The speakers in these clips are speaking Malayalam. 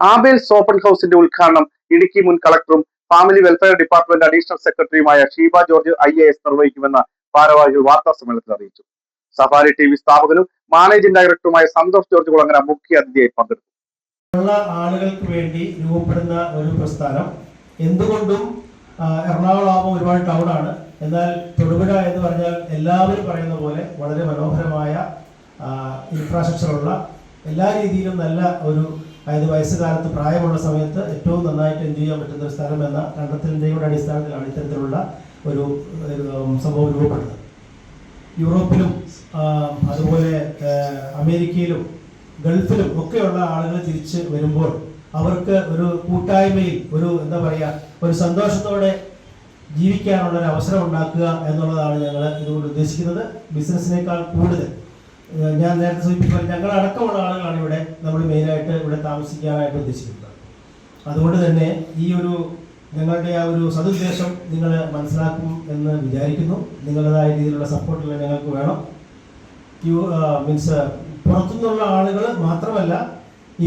ആബേൽസ് ഓപ്പൺ ഹൗസിന്റെ ഉദ്ഘാടനം ഇടുക്കി മുൻ കളക്ടറും ഫാമിലി വെൽഫെയർ ഡിപ്പാർട്ട്മെന്റ് അഡീഷണൽ സെക്രട്ടറിയുമായ Sheeba George I A S നിർവഹിക്കുമെന്ന് ഭാരവാഹികൾ വാർത്താ സമ്മേളനത്തിൽ അറിയിച്ചു. സഫാരി ടി വി സ്ഥാപകനും മാനേജിംഗ് ഡയറക്ടറുമായ സന്തോഷ് ജോർജ് കുളങ്ങര മുഖ്യ അതിഥിയായി പങ്കെടുത്തു. ആളുകൾക്ക് വേണ്ടി രൂപപ്പെടുന്ന ഒരു പ്രസ്ഥാനം. എന്തുകൊണ്ടും എറണാകുളം ഒരുപാട് ടൗൺ ആണ്. എന്നാൽ തൊടുപുഴ എന്ന് പറഞ്ഞാൽ എല്ലാവരും പറയുന്ന പോലെ വളരെ മനോഹരമായ ഇൻഫ്രാസ്ട്രക്ചർ ഉള്ള എല്ലാ രീതിയിലും നല്ല ഒരു അതായത് വയസ്സുകാലത്ത് പ്രായമുള്ള സമയത്ത് ഏറ്റവും നന്നായിട്ട് എൻജോയ് ചെയ്യാൻ പറ്റുന്ന ഒരു സ്ഥലം എന്ന കണ്ടെത്തലിന്റെയുടെ അടിസ്ഥാനത്തിലാണ് ഇത്തരത്തിലുള്ള ഒരു സംഭവം രൂപപ്പെടുന്നത്. യൂറോപ്പിലും അതുപോലെ അമേരിക്കയിലും ഗൾഫിലും ഒക്കെയുള്ള ആളുകൾ തിരിച്ച് വരുമ്പോൾ അവർക്ക് ഒരു കൂട്ടായ്മയിൽ ഒരു എന്താ പറയുക ഒരു സന്തോഷത്തോടെ ജീവിക്കാനുള്ള ഒരു അവസരം ഉണ്ടാക്കുക എന്നുള്ളതാണ് ഞങ്ങൾ ഇതുകൊണ്ട് ഉദ്ദേശിക്കുന്നത്. ബിസിനസ്സിനേക്കാൾ കൂടുതൽ. ഞാൻ നേരത്തെ സൂചിപ്പിക്കുന്നത് ഞങ്ങൾ അടക്കമുള്ള ആളുകളാണ് താമസിക്കാനായിട്ട് ഉദ്ദേശിക്കുന്നത് അതുകൊണ്ട് തന്നെ ഈ ഒരു ഞങ്ങളുടെ ആ ഒരു സതുദ്ദേശം നിങ്ങൾ മനസ്സിലാക്കും എന്ന് വിചാരിക്കുന്നു. നിങ്ങളുടേതായ രീതിയിലുള്ള സപ്പോർട്ടുകൾ ഞങ്ങൾക്ക് വേണം. യു മീൻസ് പുറത്തുനിന്നുള്ള ആളുകൾ മാത്രമല്ല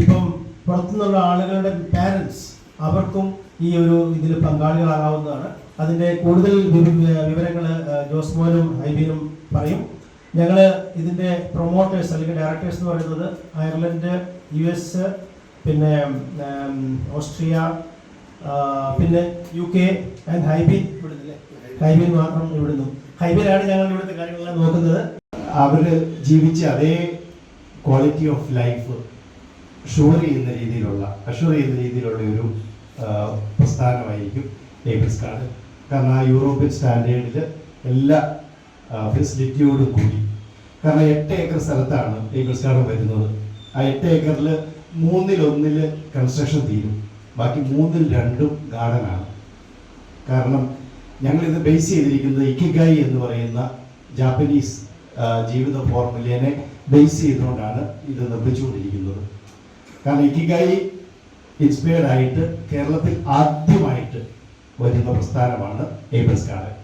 ഇപ്പം പുറത്തുനിന്നുള്ള ആളുകളുടെ പാരൻസ് അവർക്കും ഈ ഒരു ഇതിൽ പങ്കാളികളാകാവുന്നതാണ്. അതിന്റെ കൂടുതൽ വിവരങ്ങൾ ജോസ് മോനും ഹൈബീനും പറയും. ഞങ്ങൾ ഇതിന്റെ പ്രൊമോട്ടേഴ്സ് അല്ലെങ്കിൽ ഡയറക്ടേഴ്സ് എന്ന് പറയുന്നത് അയർലൻഡ് യു എസ് പിന്നെ ഓസ്ട്രിയ പിന്നെ യു കെ ആൻഡ് ഹൈബി ഇവിടുന്ന് ഹൈബിൻ മാത്രം ഇവിടുന്നു. ഹൈബിലാണ് ഞങ്ങൾ ഇവിടുത്തെ കാര്യങ്ങളെല്ലാം നോക്കുന്നത്. അവർ ജീവിച്ച അതേ ക്വാളിറ്റി ഓഫ് ലൈഫ് ഷുവർ ചെയ്യുന്ന രീതിയിലുള്ള അഷുവർ ചെയ്യുന്ന രീതിയിലുള്ള ഒരു പ്രസ്ഥാനമായിരിക്കും ഏബിൾസ് കാർഡ് കാരണം ആ യൂറോപ്യൻ സ്റ്റാൻഡേർഡിൽ എല്ലാ ഫെസിലിറ്റിയോടും കൂടി. കാരണം എട്ട് ഏക്കർ സ്ഥലത്താണ് ഏബിൾസ് കാർഡ് വരുന്നത്. ആ എട്ട് ഏക്കറിൽ മൂന്നിൽ ഒന്നിൽ കൺസ്ട്രക്ഷൻ തീരും. ബാക്കി മൂന്നിൽ രണ്ടും ഗാർഡനാണ്. കാരണം ഞങ്ങൾ ഇത് ബേസ് ചെയ്തിരിക്കുന്നത് ഇക്കിഗായി എന്ന് പറയുന്ന ജാപ്പനീസ് ജീവിത ഫോർമുലേനെ ബേസ് ചെയ്തുകൊണ്ടാണ് ഇത് നിർമ്മിച്ചുകൊണ്ടിരിക്കുന്നത്. കാരണം ഇക്കിഗായി ഇൻസ്പയർഡ് ആയിട്ട് കേരളത്തിൽ ആദ്യമായിട്ട് വരുന്ന പ്രസ്ഥാനമാണ് ഏബൽസ് കാർഡ്